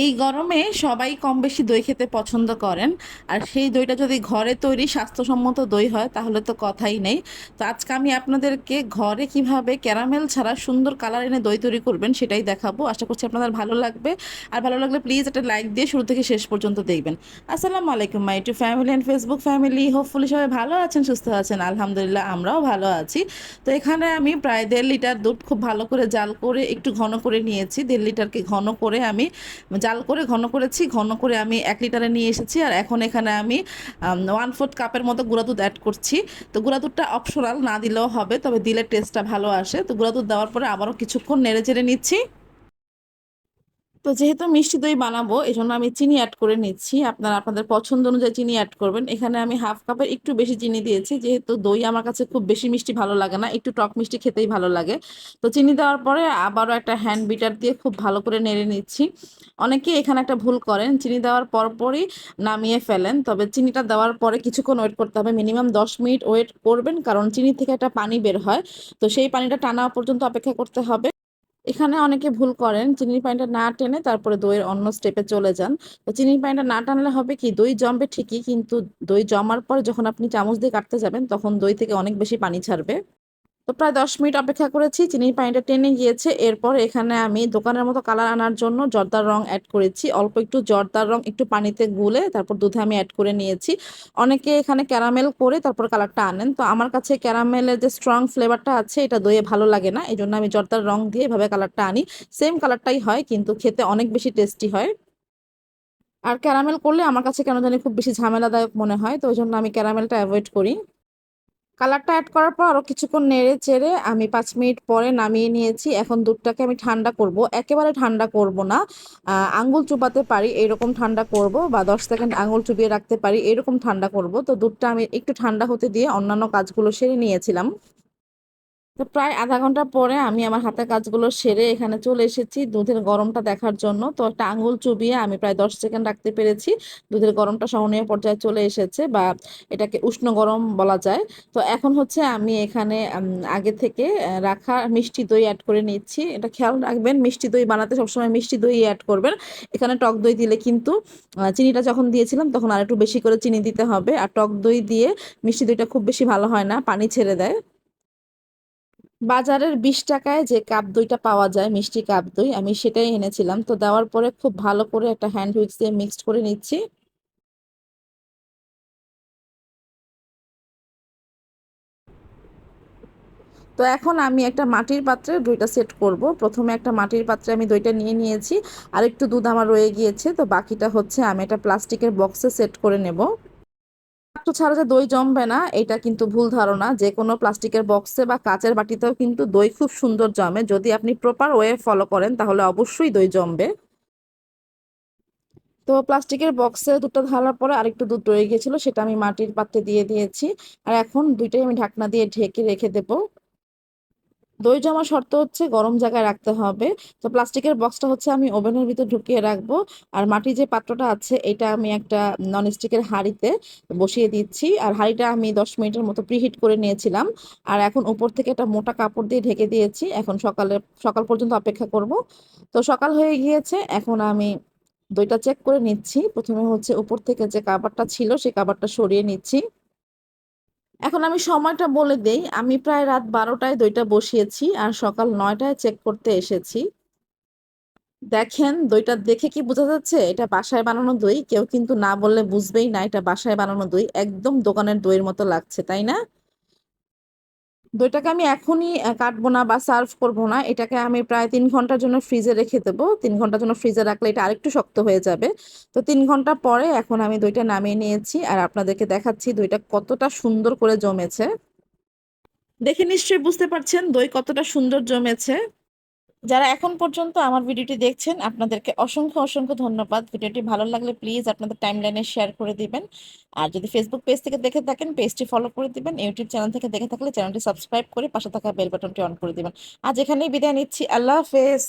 এই গরমে সবাই কম বেশি দই খেতে পছন্দ করেন। আর সেই দইটা যদি ঘরে তৈরি স্বাস্থ্যসম্মত দই হয়, তাহলে তো কথাই নেই। তো আজকে আমি আপনাদেরকে ঘরে কীভাবে ক্যারামেল ছাড়া সুন্দর কালার এনে দই তৈরি করবেন সেটাই দেখাবো। আশা করছি আপনাদের ভালো লাগবে। আর ভালো লাগলে প্লিজ একটা লাইক দিয়ে শুরু থেকে শেষ পর্যন্ত দেখবেন। আসসালামু আলাইকুম my to family and Facebook family hopefully সবাই ভালো আছেন, সুস্থ আছেন। আলহামদুলিল্লাহ, আমরাও ভালো আছি। তো এখানে আমি প্রায় দেড় লিটার দুধ খুব ভালো করে জাল করে একটু ঘন করে নিয়েছি। দেড় লিটারকে ঘন করে আমি জাল করে, ঘন করেছি। ঘন করে আমি এক লিটারে নিয়ে এসেছি আর এখন এখানে আমি ওয়ান ফোর্থ কাপের মতো গুঁড়া দুধ অ্যাড করছি। তো গুঁড়া দুধটা অপশনাল না দিলেও হবে, তবে দিলে টেস্টটা ভালো আসে। তো গুঁড়া দুধ দেওয়ার পরে আবারও কিছুক্ষণ নেড়ে চেড়ে নিচ্ছি। তো যেহেতু মিষ্টি দই বানাবো এই জন্য আমি চিনি অ্যাড করে নিচ্ছি। আপনারা আপনাদের পছন্দ অনুযায়ী চিনি অ্যাড করবেন। এখানে আমি হাফ কাপের একটু বেশি চিনি দিয়েছি, যেহেতু দই আমার কাছে খুব বেশি মিষ্টি ভালো লাগে না, একটু টক মিষ্টি খেতেই ভালো লাগে। তো চিনি দেওয়ার পরে আবারও একটা হ্যান্ড বিটার দিয়ে খুব ভালো করে নেড়ে নিচ্ছি। অনেকে এখানে একটা ভুল করেন, চিনি দেওয়ার পরপরই নামিয়ে ফেলেন, তবে চিনিটা দেওয়ার পরে কিছুক্ষণ ওয়েট করতে হবে। মিনিমাম দশ মিনিট ওয়েট করবেন, কারণ চিনি থেকে একটা পানি বের হয়। তো সেই পানিটা টানা পর্যন্ত অপেক্ষা করতে হবে। এখানে অনেকে ভুল করেন। চিনির পানিটা না টেনে তারপরে দইয়ের অন্য স্টেপে চলে যান। তো চিনির পানিটা না টানলে হবে কি, দই জমবে ঠিকই, কিন্তু দই জমার পর যখন আপনি চামচ দিয়ে কাটতে যাবেন, তখন দই থেকে অনেক বেশি পানি ছাড়বে। তো প্রায় দশ মিনিট অপেক্ষা করেছি, চিনির পানিটা টেনে গিয়েছে। এরপর এখানে আমি দোকানের মতো কালার আনার জন্য জর্দার রং অ্যাড করেছি। অল্প একটু জর্দার রং, একটু পানিতে গুলে তারপর দুধে আমি অ্যাড করে নিয়েছি। অনেকে এখানে ক্যারামেল করে তারপর কালারটা আনেন। তো আমার কাছে ক্যারামেলের যে স্ট্রং ফ্লেভারটা আছে, এটা দইয়ে ভালো লাগে না। এই জন্য আমি জর্দার রং দিয়ে এভাবে কালারটা আনি। সেম কালারটাই হয়, কিন্তু খেতে অনেক বেশি টেস্টি হয়। আর ক্যারামেল করলে আমার কাছে কেন জানি খুব বেশি ঝামেলাদায়ক মনে হয়। তো ওই জন্য আমি ক্যারামেলটা অ্যাভয়েড করি। কালারটা অ্যাড করার পর আরও কিছুক্ষণ নেড়ে চেড়ে আমি পাঁচ মিনিট পরে নামিয়ে নিয়েছি। এখন দুধটাকে আমি ঠান্ডা করব। একেবারে ঠান্ডা করব না। আঙ্গুল চুপাতে পারি, এরকম ঠান্ডা করব বা দশ সেকেন্ড আঙুল চুপিয়ে রাখতে পারি, এরকম ঠান্ডা করব। তো দুধটা আমি একটু ঠান্ডা হতে দিয়ে অন্যান্য কাজগুলো সেরে নিয়েছিলাম। তো প্রায় আধা ঘণ্টা পরে আমি আমার হাতের কাজগুলো সেরে এখানে চলে এসেছি দুধের গরমটা দেখার জন্য। তো একটা আঙুল চুবিয়ে আমি প্রায় দশ সেকেন্ড রাখতে পেরেছি। দুধের গরমটা সহনীয় পর্যায়ে চলে এসেছে বা এটাকে উষ্ণ গরম বলা যায়। তো এখন হচ্ছে আমি এখানে আগে থেকে রাখা মিষ্টি দই অ্যাড করে নিচ্ছি। এটা খেয়াল রাখবেন, মিষ্টি দই বানাতে সবসময় মিষ্টি দই অ্যাড করবেন। এখানে টক দই দিলে কিন্তু চিনিটা যখন দিয়েছিলাম তখন আর একটু বেশি করে চিনি দিতে হবে। আর টক দই দিয়ে মিষ্টি দইটা খুব বেশি ভালো হয় না, পানি ছেড়ে দেয়। বাজারের বিশ টাকায় যে কাপ দইটা পাওয়া যায়, মিষ্টি কাপ দই, আমি সেটাই এনেছিলাম। তো দেওয়ার পরে খুব ভালো করে একটা হ্যান্ড হুইক্স দিয়ে মিক্সড করে নিচ্ছি। তো এখন আমি একটা মাটির পাত্রে দইটা সেট করব। প্রথমে একটা মাটির পাত্রে আমি দইটা নিয়ে নিয়েছি। আর একটু দুধ আমার রয়ে গিয়েছে, তো বাকিটা হচ্ছে আমি একটা প্লাস্টিকের বক্সে সেট করে নেব। পাত্র ছাড়া যে দই জমবে না, এটা কিন্তু ভুল ধারণা। যে কোনো প্লাস্টিকের বক্সে বা কাচের বাটিতেও কিন্তু দই খুব সুন্দর জমে। যদি আপনি প্রপার ওয়ে ফলো করেন, তাহলে অবশ্যই দই জমবে। তো প্লাস্টিকের বক্সে দুটো ঢালার পরে আরেকটু দুধ রয়ে গিয়েছিল, সেটা আমি মাটির পাত্রে দিয়ে দিয়েছি। আর এখন দুইটাই আমি ঢাকনা দিয়ে ঢেকে রেখে দেবো। দই জমা শর্ত হচ্ছে গরম জায়গায় রাখতে হবে। তো প্লাস্টিকের বক্সটা হচ্ছে আমি ওভেনের ভিতর ঢুকিয়ে রাখব। আর মাটির যে পাত্রটা আছে, এটা আমি একটা ননস্টিকের হাঁড়িতে বসিয়ে দিচ্ছি। আর হাঁড়িটা আমি দশ মিনিটের মতো প্রিহিট করে নিয়েছিলাম। আর এখন উপর থেকে একটা মোটা কাপড় দিয়ে ঢেকে দিয়েছি। এখন সকালে সকাল পর্যন্ত অপেক্ষা করব। তো সকাল হয়ে গিয়েছে, এখন আমি দইটা চেক করে নিচ্ছি। প্রথমে হচ্ছে উপর থেকে যে কাবারটা ছিল, সেই কাবারটা সরিয়ে নিচ্ছি। এখন আমি সময়টা বলে দেই। আমি প্রায় রাত বারোটায় দইটা বসিয়েছি আর সকাল নয়টায় চেক করতে এসেছি। দেখেন, দইটা দেখে কি বোঝা যাচ্ছে? এটা বাসায় বানানো দই। কেউ কিন্তু না বললে বুঝবেই না এটা বাসায় বানানো দই। একদম দোকানের দইয়ের মতো লাগছে, তাই না? দইটাকে আমি এখনই কাটবো না বা সার্ভ করব না। এটাকে আমি প্রায় তিন ঘণ্টার জন্য ফ্রিজে রেখে দেবো। তিন ঘণ্টার জন্য ফ্রিজে রাখলে এটা আরেকটু শক্ত হয়ে যাবে। তো তিন ঘণ্টা পরে এখন আমি দইটা নামিয়ে নিয়েছি আর আপনাদেরকে দেখাচ্ছি দইটা কতটা সুন্দর করে জমেছে। দেখে নিশ্চয়ই বুঝতে পারছেন দই কতটা সুন্দর জমেছে। যারা এখন পর্যন্ত আমার ভিডিওটি দেখছেন, আপনাদেরকে অসংখ্য অসংখ্য ধন্যবাদ। ভিডিওটি ভালো লাগলে প্লিজ আপনাদের টাইমলাইনে শেয়ার করে দিবেন। আর যদি ফেসবুক পেজ থেকে দেখে থাকেন পেজটি ফলো করে দিবেন। ইউটিউব চ্যানেল থেকে দেখে থাকলে চ্যানেলটি সাবস্ক্রাইব করে পাশে থাকা বেল বাটনটি অন করে দিবেন। আজ এখানেই বিদায় নিচ্ছি। আল্লাহ হাফেজ।